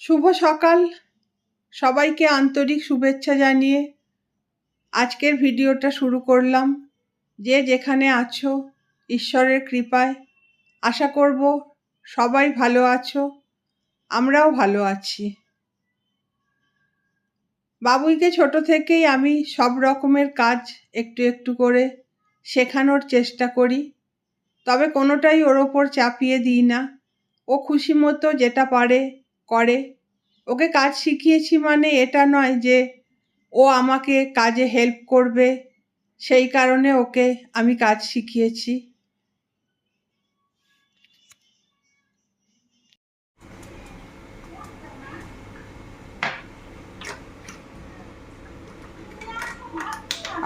শুভ সকাল। সবাইকে আন্তরিক শুভেচ্ছা জানিয়ে আজকের ভিডিওটা শুরু করলাম। যে যেখানে আছো, ঈশ্বরের কৃপায়, আশা করব সবাই ভালো আছো, আমরাও ভালো আছি। বাবুইকে ছোট থেকেই আমি সব রকমের কাজ একটু একটু করে শেখানোর চেষ্টা করি। তবে কোনোটাই ওর ওপর চাপিয়ে দিই না। ও খুশি মতো যেটা পারে করে। ওকে কাজ শিখিয়েছি মানে এটা নয় যে ও আমাকে কাজে হেল্প করবে। সেই কারণে ওকে আমি কাজ শিখিয়েছি।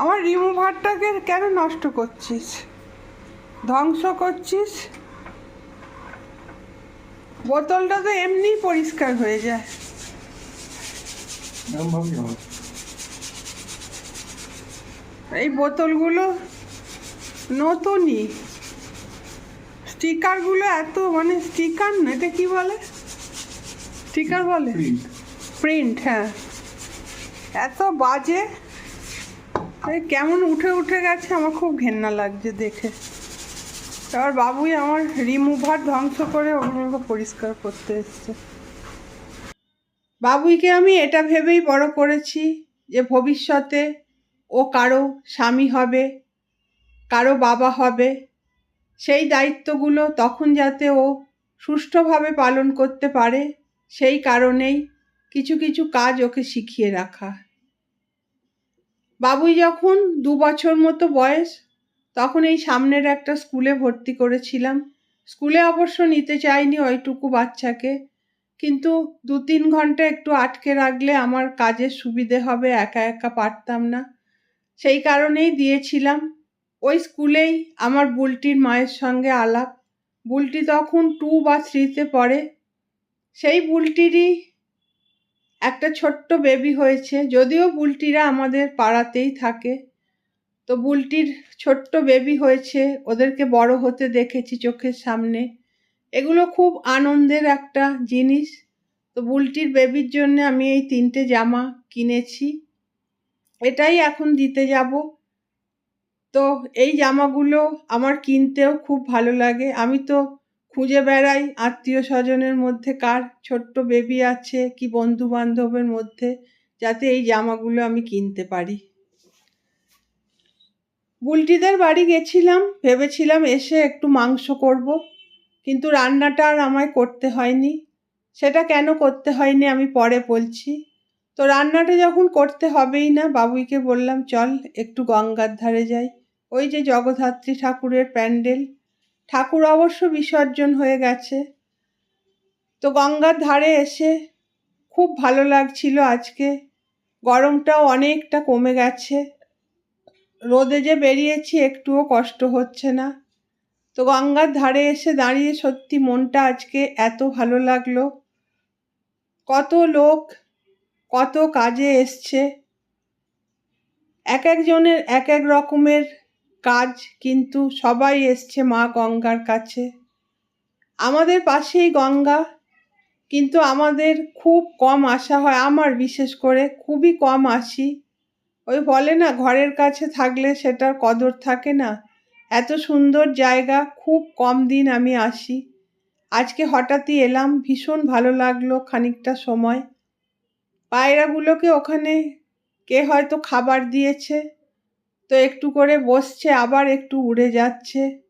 আমার রিমুভারটাকে কেন নষ্ট করছিস? ধ্বংস করছিস? বোতলটা তো এমনিই পরিষ্কার হয়ে যায়। এই বোতলগুলো নতুনই। স্টিকারগুলো এত মানে স্টিকার না এটা কি বলে? স্টিকার বলে? প্রিন্ট। হ্যাঁ। এত বাজে। কেমন উঠে উঠে গেছে আমার খুব ঘেন্না লাগছে দেখে। এবার বাবুই আমার রিমুভার ধ্বংস করে ওগুলোকে পরিষ্কার করতে এসছে। বাবুইকে আমি এটা ভেবেই বড় করেছি যে ভবিষ্যতে ও কারও স্বামী হবে, কারও বাবা হবে, সেই দায়িত্বগুলো তখন যাতে ও সুষ্ঠুভাবে পালন করতে পারে, সেই কারণেই কিছু কিছু কাজ ওকে শিখিয়ে রাখা। বাবুই যখন দু বছর মতো বয়স তখন এই সামনের একটা স্কুলে ভর্তি করেছিলাম। স্কুলে অবশ্য নিতে চাইনি ওইটুকু বাচ্চাকে। কিন্তু দু তিন ঘণ্টা একটু আটকে রাখলে আমার কাজের সুবিধে হবে, একা একা পারতাম না। সেই কারণেই দিয়েছিলাম। ওই স্কুলেই আমার বুলটির মায়ের সঙ্গে আলাপ। বুলটি তখন টু বা থ্রিতে পড়ে। সেই বুলটিরই একটা ছোট্ট বেবি হয়েছে, যদিও বুলটিরা আমাদের পাড়াতেই থাকে। তো বুলটির ছোট্ট বেবি হয়েছে, ওদেরকে বড় হতে দেখেছি চোখের সামনে। এগুলো খুব আনন্দের একটা জিনিস। তো বুলটির বেবির জন্য আমি এই তিনটে জামা কিনেছি। এটাই এখন দিতে যাব। তো এই জামাগুলো আমার কিনতেও খুব ভালো লাগে। আমি তো খুঁজে বেড়াই আত্মীয় স্বজনের মধ্যে, কার ছোট্ট বেবি আছে, কি বন্ধু বান্ধবের মধ্যে, যাতে এই জামাগুলো আমি কিনতে পারি। বুলটিদের বাড়ি গেছিলাম, ভেবেছিলাম এসে একটু মাংস করব, কিন্তু রান্নাটা আর আমায় করতে হয়নি। সেটা কেন করতে হয়নি আমি পরে বলছি। তো রান্নাটা যখন করতে হবেই না, বাবুইকে বললাম, চল, একটু গঙ্গার ধারে যাই। ওই যে জগদ্ধাত্রী ঠাকুরের প্যান্ডেল, ঠাকুর অবশ্য বিসর্জন হয়ে গেছে। তো গঙ্গার ধারে এসে খুব ভালো লাগছিল আজকে। গরমটাও অনেকটা কমে গেছে। রোদে যে বেরিয়েছি, একটুও কষ্ট হচ্ছে না। তো গঙ্গার ধারে এসে দাঁড়িয়ে সত্যি মনটা আজকে এত ভালো লাগল। কত লোক, কত কাজে এসছে। এক একজনের এক এক রকমের কাজ, কিন্তু সবাই এসছে মা গঙ্গার কাছে। আমাদের পাশেই গঙ্গা, কিন্তু আমাদের খুব কম আসা হয়। আমার বিশেষ করে খুবই কম আসি। ওই বলে না, ঘরের কাছে থাকলে সেটার কদর থাকে না। এত সুন্দর জায়গা, খুব কম দিন আমি আসি। আজকে হঠাৎই এলাম, ভীষণ ভালো লাগল খানিকটা সময়। পায়রাগুলোকে ওখানে কে হয়তো খাবার দিয়েছে। তো একটু করে বসছে, আবার একটু উড়ে যাচ্ছে।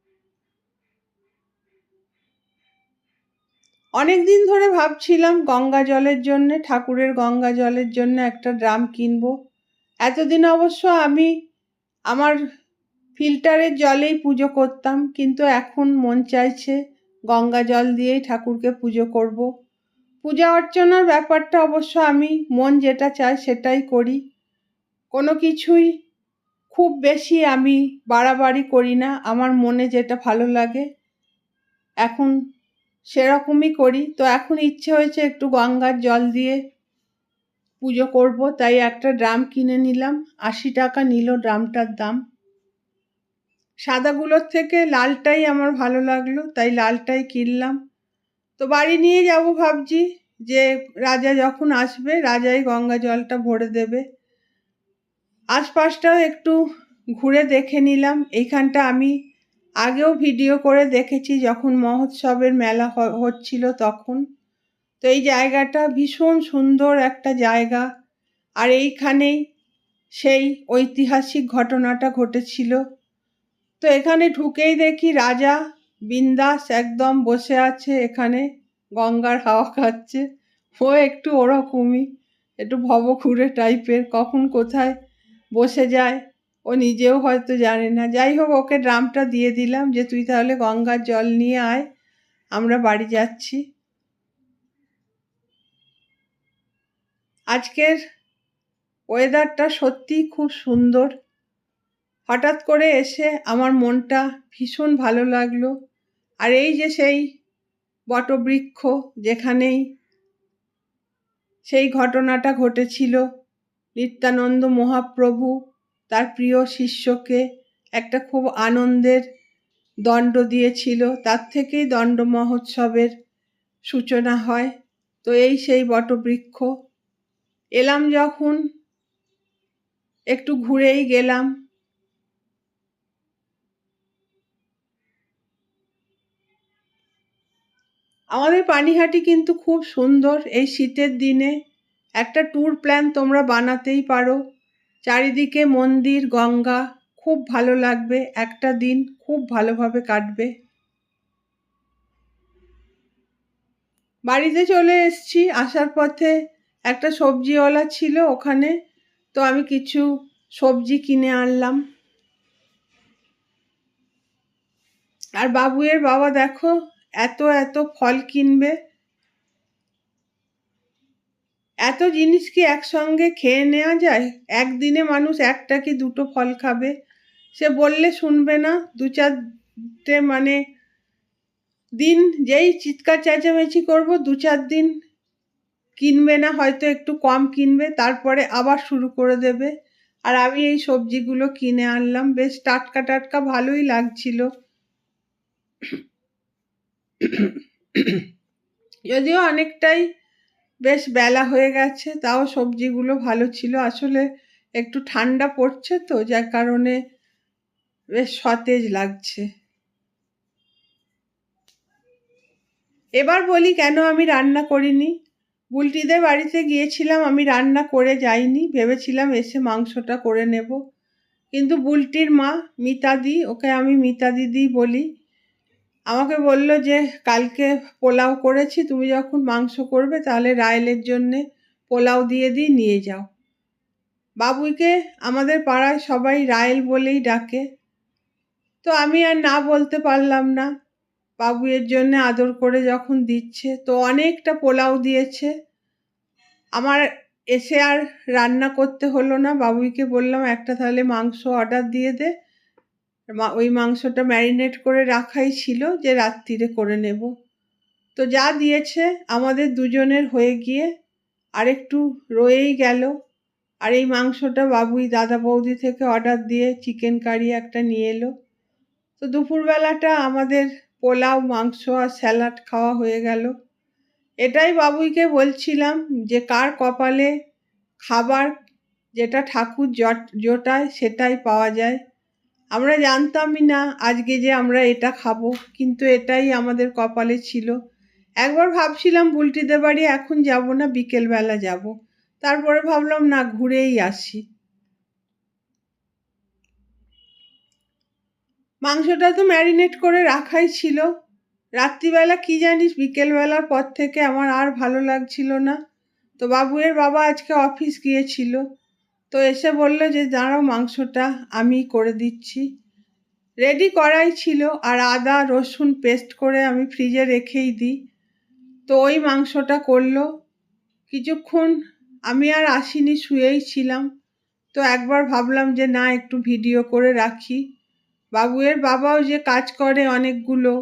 অনেক দিন ধরে ভাবছিলাম গঙ্গা জলের জন্যে, ঠাকুরের গঙ্গা জলের জন্য একটা ড্রাম কিনবো। এতদিন অবশ্য আমি আমার ফিল্টারের জলেই পুজো করতাম, কিন্তু এখন মন চাইছে গঙ্গা জল দিয়েই ঠাকুরকে পুজো করব। পূজা অর্চনার ব্যাপারটা অবশ্য আমি মন যেটা চায় সেটাই করি কোনো কিছুই খুব বেশি আমি বাড়াবাড়ি করি না, আমার মনে যেটা ভালো লাগে, এখন সেরকমই করি তো এখন ইচ্ছে হয়েছে একটু গঙ্গার জল দিয়ে পুজো করব, তাই একটা ড্রাম কিনে নিলাম। আশি টাকা নিল ড্রামটার দাম। সাদাগুলোর থেকে লালটাই আমার ভালো লাগল, তাই লালটাই কিনলাম। তো বাড়ি নিয়ে যাব ভাবছি, যে রাজা যখন আসবে, রাজাই গঙ্গা জলটা ভরে দেবে। আশপাশটাও একটু ঘুরে দেখে নিলাম। এইখানটা আমি আগেও ভিডিও করে দেখেছি, যখন মহোৎসবের মেলা হচ্ছিল তখন। তো এই জায়গাটা ভীষণ সুন্দর একটা জায়গা। আর এইখানেই সেই ঐতিহাসিক ঘটনাটা ঘটেছিল। তো এখানে ঢুকেই দেখি রাজা বিন্দাস একদম বসে আছে এখানে, গঙ্গার হাওয়া খাচ্ছে। ও একটু ওরকমই, একটু ভবঘুরে টাইপের, কখন কোথায় বসে যায়, ও নিজেও হয়তো জানে না। যাই হোক, ওকে ড্রামটা দিয়ে দিলাম যে, তুই তাহলে গঙ্গার জল নিয়ে আয়, আমরা বাড়ি যাচ্ছি। আজকের ওয়েদারটা সত্যিই খুব সুন্দর। হঠাৎ করে এসে আমার মনটা ভীষণ ভালো লাগল। আর এই যে সেই বটবৃক্ষ যেখানেই সেই ঘটনাটা ঘটেছিল, নিত্যানন্দ মহাপ্রভু তার প্রিয় শিষ্যকে একটা খুব আনন্দের দণ্ড দিয়েছিল। তার থেকেই দণ্ড মহোৎসবের সূচনা হয়। তো এই সেই বটবৃক্ষ এলাম যখন, একটু ঘুরেই গেলাম। আমাদের পানিহাটি কিন্তু খুব সুন্দর, এই শীতের দিনে। একটা ট্যুর প্ল্যান তোমরা বানাতেই পারো। চারিদিকে মন্দির, গঙ্গা, খুব ভালো লাগবে। একটা দিন খুব ভালোভাবে কাটবে। বাড়িতে চলে এসছি, আসার পথে একটা সবজিওয়ালা ছিল ওখানে, তো আমি কিছু সবজি কিনে আনলাম। আর বাবুয়ের বাবা দেখো, এত এত ফল কিনবে। এত জিনিস কি একসঙ্গে খেয়ে নেওয়া যায়? একদিনে মানুষ একটা কি দুটো ফল খাবে? সে বললে শুনবে না, দু চারটে মানে দিন যেই চিৎকার চেঁচামেচি করব, দু চার দিন কিনবে না, হয়তো একটু কম কিনবে, তারপরে আবার শুরু করে দেবে। আর আমি এই সবজিগুলো কিনে আনলাম, বেশ টাটকা টাটকা ভালোই লাগছিল। যদিও অনেকটাই বেশ বেলা হয়ে গেছে, তাও সবজিগুলো ভালো ছিল। আসলে একটু ঠান্ডা পড়ছে তো, যার কারণে বেশ সতেজ লাগছে। এবার বলি কেন আমি রান্না করিনি? বুলটিদের বাড়িতে গিয়েছিলাম, আমি রান্না করে যাইনি, ভেবেছিলাম এসে মাংসটা করে নেব। কিন্তু বুলটির মা, মিতাদি, ওকে আমি মিতাদি দিদি বলি, আমাকে বলল যে, কালকে পোলাও করেছি, তুমি যখন মাংস করবে, তাহলে রায়েলের জন্যে পোলাও দিয়ে দিই, নিয়ে যাও। বাবুইকে আমাদের পাড়ায় সবাই রায়েল বলেই ডাকে। তো আমি আর না বলতে পারলাম না। বাবুয়ের জন্য আদর করে যখন দিচ্ছে, তো অনেকটা পোলাও দিয়েছে। আমার এসে আর রান্না করতে হলো না। বাবুইকে বললাম, একটা তাহলে মাংস অর্ডার দিয়ে দে। ওই মাংসটা ম্যারিনেট করে রাখাই ছিল যে রাত্রিরে করে নেব। তো যা দিয়েছে আমাদের দুজনের হয়ে গিয়ে আরেকটু রয়েই গেল। আর এই মাংসটা বাবুই দাদা বৌদি থেকে অর্ডার দিয়ে চিকেন কারি একটা নিয়ে এলো। তো দুপুরবেলাটা আমাদের পোলাও, মাংস আর স্যালাড খাওয়া হয়ে গেল। এটাই বাবুইকে বলছিলাম যে কার কপালে খাবার যেটা ঠাকুর জট, জোটায় সেটাই পাওয়া যায়। আমরা জানতামই না আজকে যে আমরা এটা খাব, কিন্তু এটাই আমাদের কপালে ছিল। একবার ভাবছিলাম বুলটিদের বাড়ি, এখন যাব না, বিকেলবেলা যাব। তারপরে ভাবলাম না, ঘুরেই আসি। মাংসটা তো ম্যারিনেট করে রাখাই ছিল। রাত্রিবেলা কি জানিস, বিকেলবেলার পর থেকে আমার আর ভালো লাগছিল না। তো বাবুয়ের বাবা আজকে অফিস গিয়েছিল। তো এসে বলল যে, দাঁড়াও মাংসটা আমি করে দিচ্ছি। রেডি করাই ছিল, আর আদা, রসুন পেস্ট করে আমি ফ্রিজে রেখেই দিই। তো ওই মাংসটা করল। কিছুক্ষণ আমি আর আসিনি, শুয়েই ছিলাম। তো একবার ভাবলাম যে, না, একটু ভিডিও করে রাখি। বাবুয়ের বাবাও যে কাজ করে অনেকগুলো,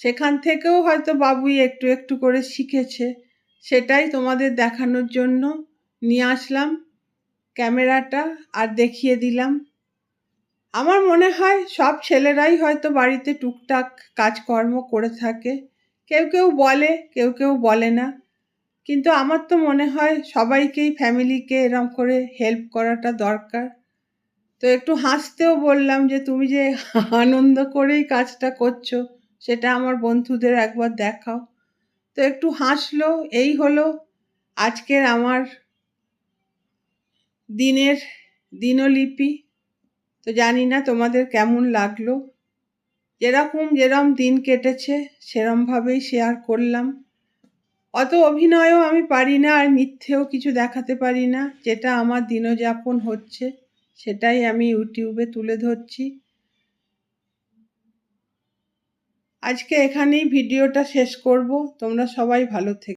সেখান থেকেও হয়তো বাবুই একটু একটু করে শিখেছে। সেটাই তোমাদের দেখানোর জন্য নিয়ে আসলাম ক্যামেরাটা আর দেখিয়ে দিলাম। আমার মনে হয় সব ছেলেরাই হয়তো বাড়িতে টুকটাক কাজকর্ম করে থাকে। কেউ কেউ বলে, কেউ কেউ বলে না। কিন্তু আমার তো মনে হয় সবাইকেই ফ্যামিলিকে এরম করে হেল্প করাটা দরকার। তো একটু হাসতেও বললাম যে, তুমি যে আনন্দ করেই কাজটা করছ, সেটা আমার বন্ধুদের একবার দেখাও। তো একটু হাসলো, এই হলো আজকের আমার দিনের দিনলিপি। তো জানি না তোমাদের কেমন লাগল। যেরকম যেরম দিন কেটেছে, সেরমভাবেই শেয়ার করলাম। অত অভিনয়ও আমি পারি না আর মিথ্যেও কিছু দেখাতে পারি না, যেটা আমার দিনযাপন হচ্ছে। সেটাই আমি ইউটিউবে তুলে ধরছি। আজকে এখানেই ভিডিওটা শেষ করব। তোমরা সবাই ভালো থেকো